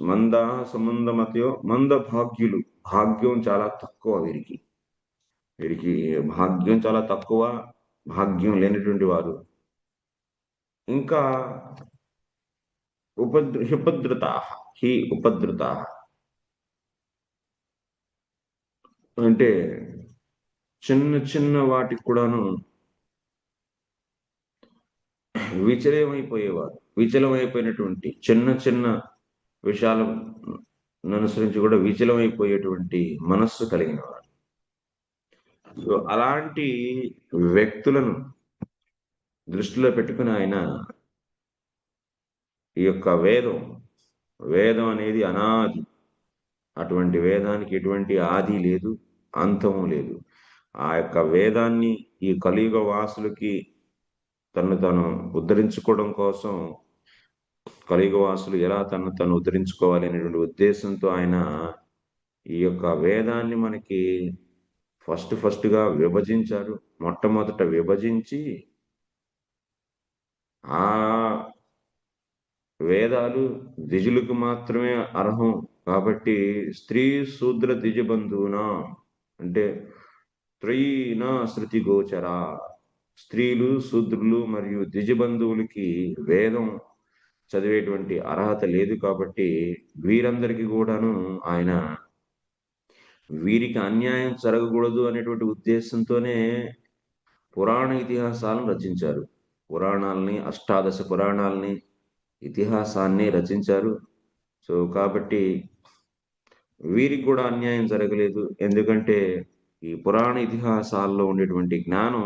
మంద సంబంధమతయో మంద భాగ్యులు భాగ్యం చాలా తక్కువ వీరికి. వీరికి భాగ్యం చాలా తక్కువ భాగ్యం లేనటువంటి వారు. ఇంకా ఉపద్ర ఉపద్రుత హి ఉపద్రుత. అంటే చిన్న చిన్న వాటికి కూడాను విచలమైపోయేవారు విచలమైపోయినటువంటి చిన్న చిన్న విషయాలను అనుసరించి కూడా విచలమైపోయేటువంటి మనస్సు కలిగిన వారు. సో అలాంటి వ్యక్తులను దృష్టిలో పెట్టుకుని ఆయన ఈ యొక్క వేదం వేదం అనేది అనాది. అటువంటి వేదానికి ఎటువంటి ఆది లేదు అంతము లేదు. ఆ యొక్క వేదాన్ని ఈ కలియుగ వాసులకి తను తను ఉద్ధరించుకోవడం కోసం కలిగవాసులు ఎలా తను తను ఉద్ధరించుకోవాలి అనేటువంటి ఉద్దేశంతో ఆయన ఈ యొక్క వేదాన్ని మనకి ఫస్ట్ ఫస్ట్గా విభజించారు. మొట్టమొదట విభజించి ఆ వేదాలు ద్విజులకు మాత్రమే అర్హం కాబట్టి స్త్రీ శూద్ర దిజబంధువున అంటే త్రయీనా శృతి గోచర. స్త్రీలు శూద్రులు మరియు ద్విజబంధువులకి వేదం చదివేటువంటి అర్హత లేదు కాబట్టి వీరందరికీ కూడాను ఆయన వీరికి అన్యాయం జరగకూడదు అనేటువంటి ఉద్దేశంతోనే పురాణ ఇతిహాసాలను రచించారు. పురాణాలని అష్టాదశ పురాణాలని ఇతిహాసాన్ని రచించారు. సో కాబట్టి వీరికి కూడా అన్యాయం జరగలేదు. ఎందుకంటే ఈ పురాణ ఇతిహాసాల్లో ఉండేటువంటి జ్ఞానం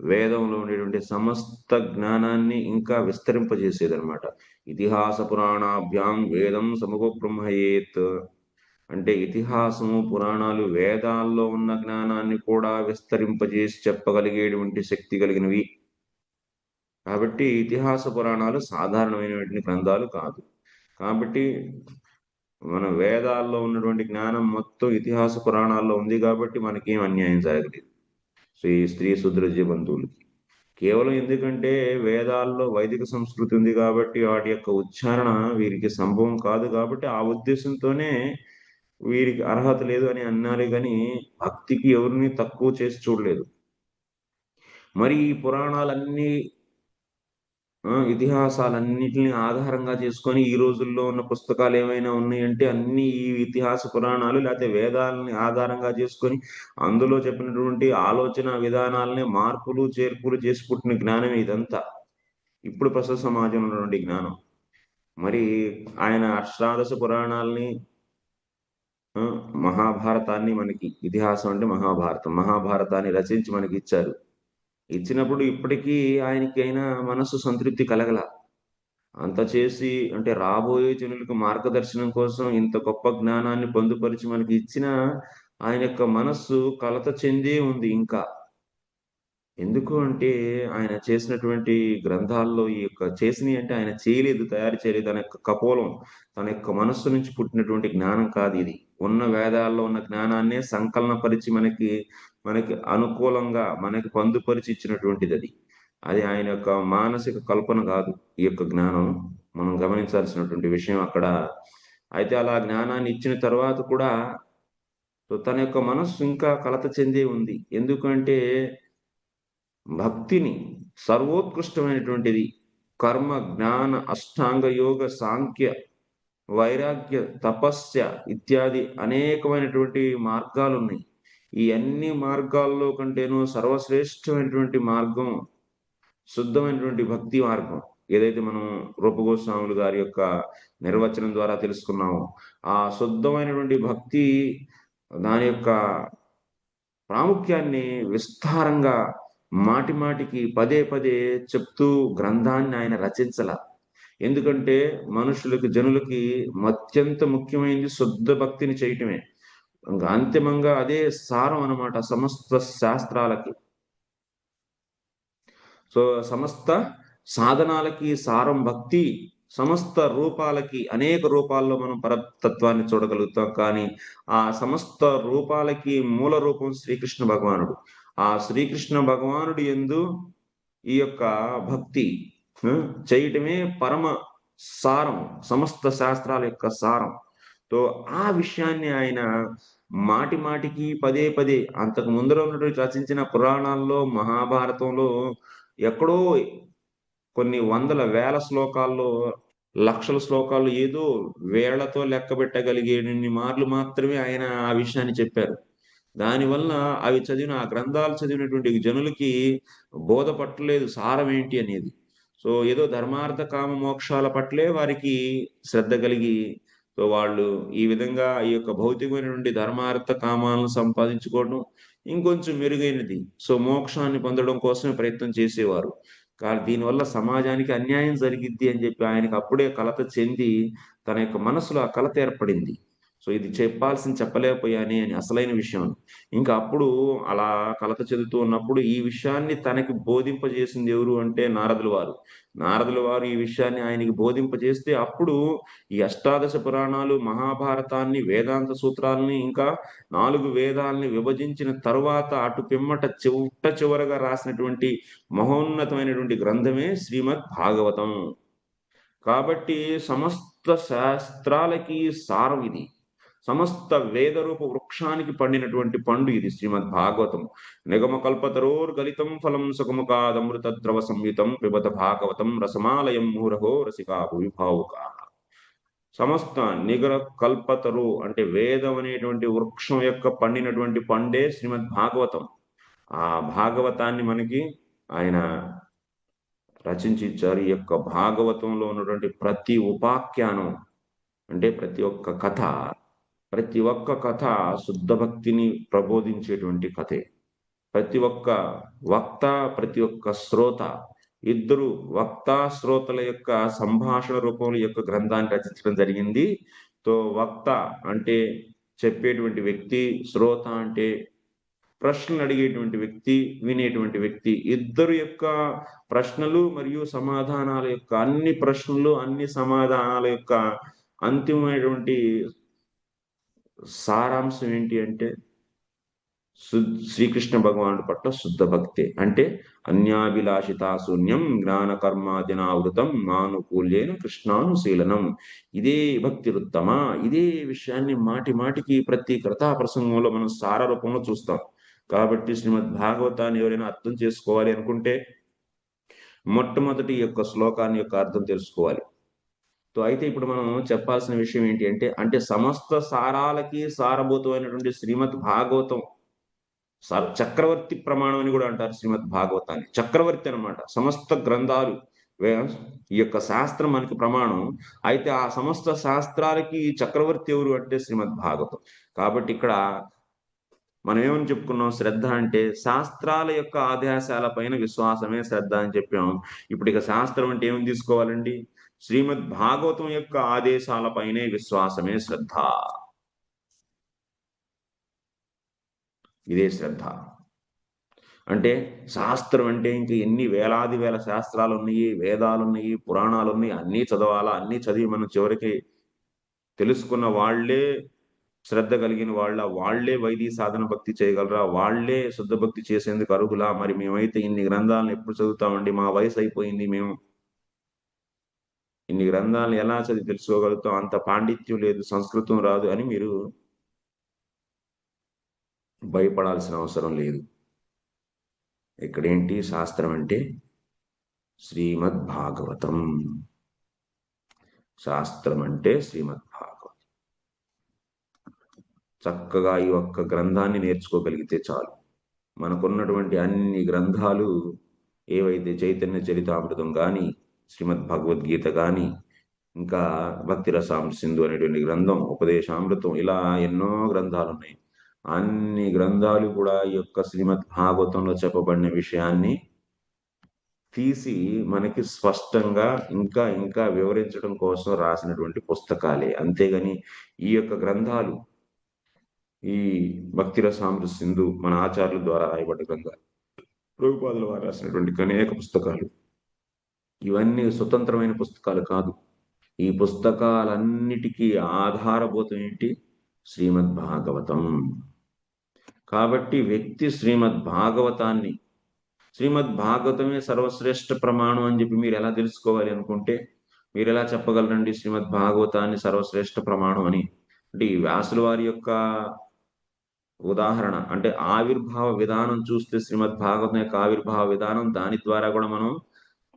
వేదంలో ఉండేటువంటి సమస్త జ్ఞానాన్ని ఇంకా విస్తరింపజేసేది అనమాట ఇతిహాస పురాణాభ్యాం వేదం సమగోబ్రహ్మయేత్ అంటే ఇతిహాసము పురాణాలు వేదాల్లో ఉన్న జ్ఞానాన్ని కూడా విస్తరింపజేసి చెప్పగలిగేటువంటి శక్తి కలిగినవి. కాబట్టి ఇతిహాస పురాణాలు సాధారణమైనటువంటి గ్రంథాలు కాదు. కాబట్టి మన వేదాల్లో ఉన్నటువంటి జ్ఞానం మొత్తం ఇతిహాస పురాణాల్లో ఉంది కాబట్టి మనకేం అన్యాయం జరగలేదు. శ్రీ స్త్రీ శుద్రజ బంధువులకి కేవలం ఎందుకంటే వేదాల్లో వైదిక సంస్కృతి ఉంది కాబట్టి వాటి యొక్క ఉచ్చారణ వీరికి సంభవం కాదు కాబట్టి ఆ ఉద్దేశంతోనే వీరికి అర్హత లేదు అని అన్నారు కానీ భక్తికి ఎవరిని తక్కువ చేసి చూడలేదు. మరి ఈ పురాణాలన్నీ ఇతిహాసాలన్నింటినీ ఆధారంగా చేసుకొని ఈ రోజుల్లో ఉన్న పుస్తకాలు ఏమైనా ఉన్నాయంటే అన్ని ఈ ఇతిహాస పురాణాలు లేకపోతే వేదాలని ఆధారంగా చేసుకొని అందులో చెప్పినటువంటి ఆలోచన విధానాలని మార్పులు చేర్పులు చేసి పుట్టిన జ్ఞానం ఇదంతా. ఇప్పుడు ప్రస్తుత సమాజంలో ఉన్నటువంటి జ్ఞానం. మరి ఆయన అష్టాదశ పురాణాలని మహాభారతాన్ని మనకి ఇతిహాసం అంటే మహాభారతం మహాభారతాన్ని రచించి మనకి ఇచ్చారు. ఇచ్చినప్పుడు ఇప్పటికీ ఆయనకి అయినా మనసు సంతృప్తి కలగల. అంత చేసి అంటే రాబోయే జనులకు మార్గదర్శనం కోసం ఇంత గొప్ప జ్ఞానాన్ని పొందుపరిచి మనకి ఇచ్చిన ఆయన యొక్క మనస్సు కలత చెందే ఉంది ఇంకా. ఎందుకు అంటే ఆయన చేసినటువంటి గ్రంథాల్లో ఈ యొక్క చేసినవి అంటే ఆయన చేయలేదు తయారు చేయలేదు తన యొక్క కపోలం తన యొక్క మనస్సు నుంచి పుట్టినటువంటి జ్ఞానం కాదు ఇది. ఉన్న వేదాల్లో ఉన్న జ్ఞానాన్ని సంకలనపరిచి మనకి మనకి అనుకూలంగా మనకి పొందుపరిచి ఇచ్చినటువంటిది అది. అది ఆయన యొక్క మానసిక కల్పన కాదు ఈ యొక్క జ్ఞానం. మనం గమనించాల్సినటువంటి విషయం అక్కడ. అయితే అలా జ్ఞానాన్ని ఇచ్చిన తర్వాత కూడా తన యొక్క మనస్సు ఇంకా కలత చెందే ఉంది. ఎందుకంటే భక్తిని సర్వోత్కృష్టమైనటువంటిది కర్మ జ్ఞాన అష్టాంగ యోగ సాంఖ్య వైరాగ్య తపస్య ఇత్యాది అనేకమైనటువంటి మార్గాలు ఉన్నాయి ఈ అన్ని మార్గాల్లో కంటేనూ సర్వశ్రేష్టమైనటువంటి మార్గం శుద్ధమైనటువంటి భక్తి మార్గం ఏదైతే మనం రూపగోస్వాములు గారి యొక్క నిర్వచనం ద్వారా తెలుసుకున్నామో ఆ శుద్ధమైనటువంటి భక్తి దాని యొక్క ప్రాముఖ్యాన్ని విస్తారంగా మాటి మాటికి పదే పదే చెప్తూ గ్రంథాన్ని ఆయన రచించల. ఎందుకంటే మనుషులకి జనులకి అత్యంత ముఖ్యమైనది శుద్ధ భక్తిని చేయటమే. ఇంకా అంతిమంగా అదే సారం అనమాట సమస్త శాస్త్రాలకి. సో సమస్త సాధనాలకి సారం భక్తి సమస్త రూపాలకి అనేక రూపాల్లో మనం పరతత్వాన్ని చూడగలుగుతాం. కానీ ఆ సమస్త రూపాలకి మూల రూపం శ్రీకృష్ణ భగవానుడు. ఆ శ్రీకృష్ణ భగవానుడు ఎందు ఈ యొక్క భక్తి చేయటమే పరమ సారం సమస్త శాస్త్రాల యొక్క సారం. తో ఆ విషయాన్ని ఆయన మాటి మాటికి పదే పదే అంతకు ముందర ఉన్నటువంటి రచించిన పురాణాల్లో మహాభారతంలో ఎక్కడో కొన్ని వందల వేల శ్లోకాల్లో లక్షల శ్లోకాలు ఏదో వేళ్ళతో లెక్క పెట్టగలిగేన్ని మార్లు మాత్రమే ఆయన ఆ విషయాన్ని చెప్పారు. దానివల్ల అవి చదివిన ఆ గ్రంథాలు చదివినటువంటి జనులకి బోధపట్టలేదు సారం ఏంటి అనేది. సో ఏదో ధర్మార్థ కామ మోక్షాల పట్లే వారికి శ్రద్ధ కలిగి సో వాళ్ళు ఈ విధంగా ఈ యొక్క భౌతికమైనటువంటి ధర్మార్థ కామాలను సంపాదించుకోవడం ఇంకొంచెం మెరుగైనది. సో మోక్షాన్ని పొందడం కోసమే ప్రయత్నం చేసేవారు. కానీ దీనివల్ల సమాజానికి అన్యాయం జరిగిద్ది అని చెప్పి ఆయనకు అప్పుడే కలత చెంది తన యొక్క మనసులో ఆ కలత ఏర్పడింది. సో ఇది చెప్పాల్సింది చెప్పలేకపోయాని అని అసలైన విషయం ఇంకా అప్పుడు అలా కలత చెందుతూ ఉన్నప్పుడు ఈ విషయాన్ని తనకి బోధింపజేసింది ఎవరు అంటే నారదుల వారు. నారదుల వారు ఈ విషయాన్ని ఆయనకి బోధింపజేస్తే అప్పుడు ఈ అష్టాదశ పురాణాలు మహాభారతాన్ని వేదాంత సూత్రాలని ఇంకా నాలుగు వేదాలని విభజించిన తరువాత అటు పిమ్మట చిట్ట చివరగా రాసినటువంటి మహోన్నతమైనటువంటి గ్రంథమే శ్రీమద్ భాగవతం. కాబట్టి సమస్త శాస్త్రాలకి సారం ఇది సమస్త వేదరూప వృక్షానికి పండినటువంటి పండు ఇది శ్రీమద్ భాగవతం నిగమ కల్పతరోర్ గలితం ఫలం సుఖముఖాదమృత ద్రవ సంయుతం పిబత భాగవతం రసమాలయం మూరహో రసికా భూవిభావుక సమస్త నిగర కల్పతరు అంటే వేదం అనేటువంటి వృక్షం యొక్క పండినటువంటి పండే శ్రీమద్ భాగవతం ఆ భాగవతాన్ని మనకి ఆయన రచించి ఇచ్చారు ఈ యొక్క భాగవతంలో ఉన్నటువంటి ప్రతి ఉపాఖ్యానం అంటే ప్రతి ఒక్క కథ ప్రతి ఒక్క కథ శుద్ధ భక్తిని ప్రబోధించేటువంటి కథే. ప్రతి ఒక్క వక్త ప్రతి ఒక్క శ్రోత ఇద్దరు వక్త శ్రోతల యొక్క సంభాషణ రూపంలో యొక్క గ్రంథాన్ని రచించడం జరిగింది. తో వక్త అంటే చెప్పేటువంటి వ్యక్తి శ్రోత అంటే ప్రశ్నలు అడిగేటువంటి వ్యక్తి వినేటువంటి వ్యక్తి. ఇద్దరు యొక్క ప్రశ్నలు మరియు సమాధానాల యొక్క అన్ని ప్రశ్నలు అన్ని సమాధానాల యొక్క అంతిమమైనటువంటి సారాంశం ఏంటి అంటే శ్రీకృష్ణ భగవానుడి పట్ల శుద్ధ భక్తే. అంటే అన్యాభిలాషితాశూన్యం జ్ఞాన కర్మాదినావృతం మానుకూల్యైన కృష్ణానుశీలనం. ఇదే భక్తి వృత్తమ ఇదే విషయాన్ని మాటి మాటికి ప్రతి కృతా ప్రసంగంలో మనం సార రూపంలో చూస్తాం. కాబట్టి శ్రీమద్ భాగవతాన్ని ఎవరైనా అర్థం చేసుకోవాలి అనుకుంటే మొట్టమొదటి యొక్క శ్లోకాన్ని యొక్క అర్థం తెలుసుకోవాలి. అయితే ఇప్పుడు మనం చెప్పాల్సిన విషయం ఏంటి అంటే అంటే సమస్త సారాలకి సారభూతమైనటువంటి శ్రీమద్ భాగవతం చక్రవర్తి ప్రమాణం అని కూడా అంటారు శ్రీమద్ భాగవతాన్ని. చక్రవర్తి అనమాట సమస్త గ్రంథాలు ఈ యొక్క శాస్త్రం మనకి ప్రమాణం. అయితే ఆ సమస్త శాస్త్రాలకి చక్రవర్తి ఎవరు అంటే శ్రీమద్ భాగవతం. కాబట్టి ఇక్కడ మనం ఏమని చెప్పుకున్నాం? శ్రద్ధ అంటే శాస్త్రాల యొక్క ఆదేశాల పైన విశ్వాసమే శ్రద్ధ అని చెప్పాం ఇప్పుడు ఇక శాస్త్రం అంటే ఏమని తీసుకోవాలండి? శ్రీమద్ భాగవతం యొక్క ఆదేశాలపైనే విశ్వాసమే శ్రద్ధ. ఇదే శ్రద్ధ. అంటే శాస్త్రం అంటే ఇంక ఎన్ని వేలాది వేల శాస్త్రాలు ఉన్నాయి వేదాలు ఉన్నాయి పురాణాలు ఉన్నాయి అన్నీ చదవాలా అన్నీ చదివి మనం చివరికి తెలుసుకున్న వాళ్ళే శ్రద్ధ కలిగిన వాళ్ళ వాళ్ళే వైద్య సాధన భక్తి చేయగలరా వాళ్ళే శుద్ధ భక్తి చేసేందుకు అర్హులా? మరి మేమైతే ఇన్ని గ్రంథాలను ఎప్పుడు చదువుతామండి? మా వయసు అయిపోయింది మేము ఇన్ని గ్రంథాలను ఎలా చదివి తెలుసుకోగలుగుతాం అంత పాండిత్యం లేదు సంస్కృతం రాదు అని మీరు భయపడాల్సిన అవసరం లేదు. ఇక్కడేంటి శాస్త్రం అంటే శ్రీమద్ భాగవతం శాస్త్రం అంటే శ్రీమద్ భాగవతం చక్కగా ఈ ఒక్క గ్రంథాన్ని నేర్చుకోగలిగితే చాలు. మనకున్నటువంటి అన్ని గ్రంథాలు ఏవైతే చైతన్య చరితామృతం కానీ శ్రీమద్ భగవద్గీత కానీ ఇంకా భక్తి రసాం సింధు అనేటువంటి గ్రంథం ఉపదేశామృతం ఇలా ఎన్నో గ్రంథాలు ఉన్నాయి అన్ని గ్రంథాలు కూడా ఈ యొక్క శ్రీమద్ భాగవతంలో చెప్పబడిన విషయాన్ని తీసి మనకి స్పష్టంగా ఇంకా ఇంకా వివరించడం కోసం రాసినటువంటి పుస్తకాలే. అంతేగాని ఈ యొక్క గ్రంథాలు ఈ భక్తి రసామృత సింధు మన ఆచార్యుల ద్వారా రాయబడ్డ గ్రంథాలు ప్రభుపాదుల వారు రాసినటువంటి అనేక పుస్తకాలు ఇవన్నీ స్వతంత్రమైన పుస్తకాలు కాదు. ఈ పుస్తకాలన్నిటికీ ఆధారభూతం ఏంటి? శ్రీమద్ భాగవతం కాబట్టి వ్యక్తి శ్రీమద్ భాగవతాన్ని శ్రీమద్ భాగవతమే సర్వశ్రేష్ఠ ప్రమాణం అని చెప్పి మీరు ఎలా తెలుసుకోవాలి అనుకుంటే మీరెలా చెప్పగలరండి శ్రీమద్ భాగవతాన్ని సర్వశ్రేష్ఠ ప్రమాణం అని? అంటే ఈ వ్యాసుల వారి యొక్క ఉదాహరణ అంటే ఆవిర్భావ విధానం చూస్తే శ్రీమద్ భాగవతం యొక్క ఆవిర్భావ విధానం దాని ద్వారా కూడా మనం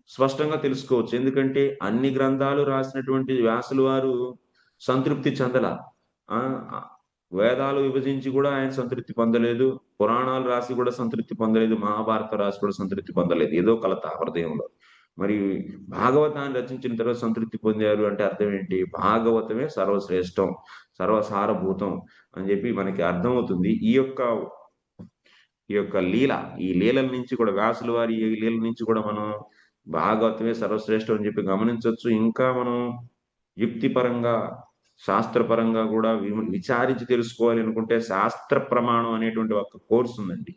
స్పష్టంగా తెలుసుకోవచ్చు. ఎందుకంటే అన్ని గ్రంథాలు రాసినటువంటి వ్యాసులు వారు సంతృప్తి చెందల. ఆ! వేదాలు విభజించి కూడా ఆయన సంతృప్తి పొందలేదు. పురాణాలు రాసి కూడా సంతృప్తి పొందలేదు. మహాభారతం రాసి కూడా సంతృప్తి పొందలేదు. ఏదో కలత హృదయంలో. మరి భాగవతాన్ని రచించిన తర్వాత సంతృప్తి పొందారు అంటే అర్థం ఏంటి? భాగవతమే సర్వశ్రేష్టం, సర్వసారభూతం అని చెప్పి మనకి అర్థమవుతుంది. ఈ యొక్క ఈ యొక్క లీల, ఈ లీలల నుంచి కూడా వ్యాసుల వారి ఈ లీల నుంచి కూడా మనం భాగవతమే సర్వశ్రేష్టం అని చెప్పి గమనించవచ్చు ఇంకా మనం యుక్తిపరంగా, శాస్త్రపరంగా కూడా విచారించి తెలుసుకోవాలి అనుకుంటే శాస్త్ర ప్రమాణం అనేటువంటి ఒక కోర్స్ ఉందండి.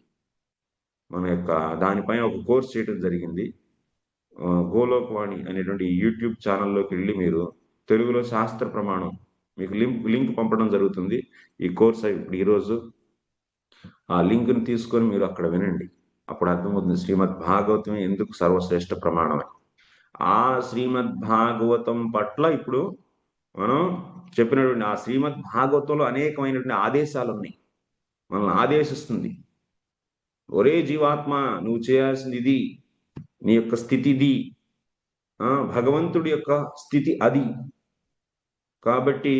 మన యొక్క దానిపైన ఒక కోర్స్ చేయడం జరిగింది. గోలోక్వాణి అనేటువంటి యూట్యూబ్ ఛానల్లోకి వెళ్ళి మీరు తెలుగులో శాస్త్ర ప్రమాణం మీకు లింక్ లింక్ పంపడం జరుగుతుంది. ఈ కోర్స్ ఇప్పుడు ఈరోజు ఆ లింక్‌ని తీసుకొని మీరు అక్కడ వినండి. అప్పుడు అర్థమవుతుంది శ్రీమద్ భాగవతం ఎందుకు సర్వశ్రేష్ఠ ప్రమాణం ఆ శ్రీమద్ భాగవతం పట్ల ఇప్పుడు మనం చెప్పినటువంటి ఆ శ్రీమద్ భాగవతంలో అనేకమైనటువంటి ఆదేశాలు ఉన్నాయి మనల్ని ఆదేశిస్తుంది. ఒరే జీవాత్మ నువ్వు చేయాల్సింది ఇది. నీ యొక్క స్థితి ఇది. ఆ! భగవంతుడి యొక్క స్థితి అది. కాబట్టి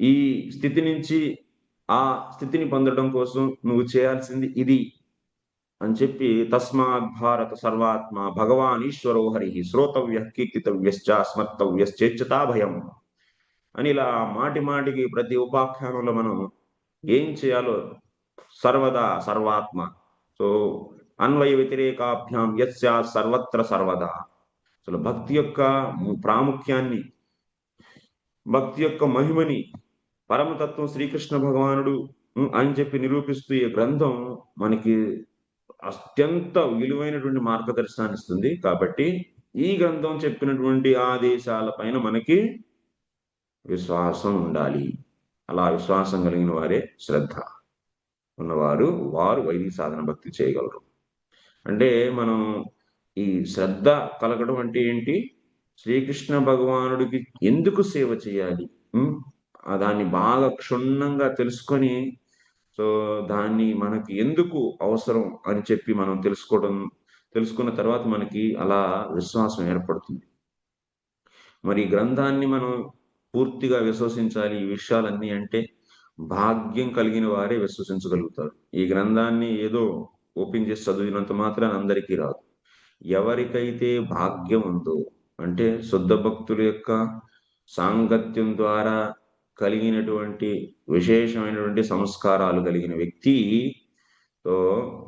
ఈ స్థితి నుంచి ఆ స్థితిని పొందడం కోసం నువ్వు చేయాల్సింది ఇది. అని చెప్పి తస్మాత్ భారత సర్వాత్మ భగవాన్ ఈశ్వరో హరి శ్రోతవ్య కీర్తితవ్యశ్చ స్మర్తవ్యశ్చేచ్ఛతా భయం. అని ఇలా మాటి మాటికి ప్రతి ఉపాఖ్యానంలో మనం ఏం చేయాలో సర్వదా సర్వాత్మ. సో అన్వయ వ్యతిరేకాభ్యాం యత్ సర్వత్ర సర్వదా. అసలు భక్తి యొక్క ప్రాముఖ్యాన్ని భక్తి యొక్క మహిమని పరమతత్వం శ్రీకృష్ణ భగవానుడు అని చెప్పి నిరూపిస్తూ ఈ గ్రంథం మనకి అత్యంత విలువైనటువంటి మార్గదర్శనాన్ని ఇస్తుంది. కాబట్టి ఈ గ్రంథం చెప్పినటువంటి ఆదేశాల పైన మనకి విశ్వాసం ఉండాలి. అలా విశ్వాసం కలిగిన వారే శ్రద్ధ ఉన్నవారు వారు వైదిక సాధన భక్తి చేయగలరు. అంటే మనం ఈ శ్రద్ధ కలగడం అంటే ఏంటి? శ్రీకృష్ణ భగవానుడికి ఎందుకు సేవ చేయాలి? దాన్ని బాగా క్షుణ్ణంగా తెలుసుకొని సో దాన్ని మనకి ఎందుకు అవసరం అని చెప్పి మనం తెలుసుకోవడం తెలుసుకున్న తర్వాత మనకి అలా విశ్వాసం ఏర్పడుతుంది. మరి ఈ గ్రంథాన్ని మనం పూర్తిగా విశ్వసించాలి ఈ విషయాలన్నీ అంటే భాగ్యం కలిగిన వారే విశ్వసించగలుగుతారు. ఈ గ్రంథాన్ని ఏదో ఓపెన్ చేసి చదివినంత మాత్రం అందరికీ రాదు. ఎవరికైతే భాగ్యం ఉందో అంటే శుద్ధ భక్తుల యొక్క సాంగత్యం ద్వారా కలిగినటువంటి విశేషమైనటువంటి సంస్కారాలు కలిగిన వ్యక్తి సో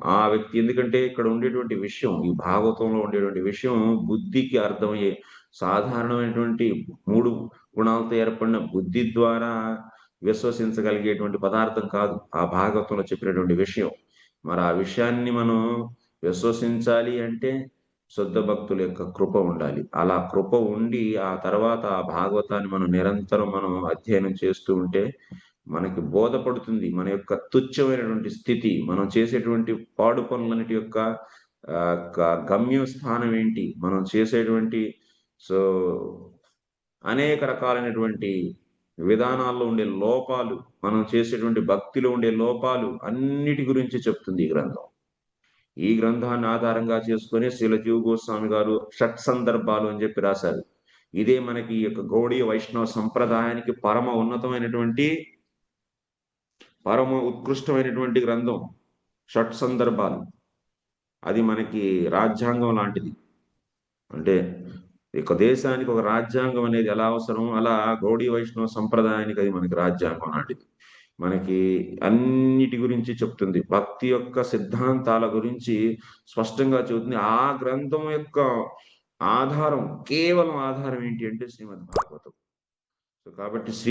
ఆ వ్యక్తి ఎందుకంటే ఇక్కడ ఉండేటువంటి విషయం ఈ భాగవతంలో ఉండేటువంటి విషయం బుద్ధికి అర్థమయ్యే సాధారణమైనటువంటి మూడు గుణాలతో ఏర్పడిన బుద్ధి ద్వారా విశ్వసించగలిగేటువంటి పదార్థం కాదు. ఆ భాగవతంలో చెప్పినటువంటి విషయం. మరి ఆ విషయాన్ని మనం విశ్వసించాలి అంటే శుద్ధ భక్తుల యొక్క కృప ఉండాలి. అలా కృప ఉండి ఆ తర్వాత ఆ భాగవతాన్ని మనం నిరంతరం మనం అధ్యయనం చేస్తూ ఉంటే మనకి బోధపడుతుంది. మన యొక్క తుచ్చమైనటువంటి స్థితి, మనం చేసేటువంటి పాడు పనులన్నిటి యొక్క గమ్య స్థానం ఏంటి? మనం చేసేటువంటి సో అనేక రకాలైనటువంటి విధానాల్లో ఉండే లోపాలు, మనం చేసేటువంటి భక్తిలో ఉండే లోపాలు అన్నిటి గురించి చెప్తుంది ఈ గ్రంథం. ఈ గ్రంథాన్ని ఆధారంగా చేసుకునే శ్రీల గోస్వామి గారు షట్ సందర్భాలు అని చెప్పి రాశారు. ఇదే మనకి ఈ యొక్క గౌడీ వైష్ణవ సంప్రదాయానికి పరమ ఉన్నతమైనటువంటి పరమ ఉత్కృష్టమైనటువంటి గ్రంథం. షట్ సందర్భాలు. అది మనకి రాజ్యాంగం లాంటిది. అంటే ఒక దేశానికి ఒక రాజ్యాంగం అనేది ఎలా అవసరమో అలా గౌడీ వైష్ణవ సంప్రదాయానికి అది మనకి రాజ్యాంగం లాంటిది. మనకి అన్నిటి గురించి చెప్తుంది. భక్తి యొక్క సిద్ధాంతాల గురించి స్పష్టంగా చెబుతుంది. ఆ గ్రంథం యొక్క ఆధారం కేవలం ఆధారం ఏంటి అంటే శ్రీమద్ భాగవతం. సో కాబట్టి శ్రీ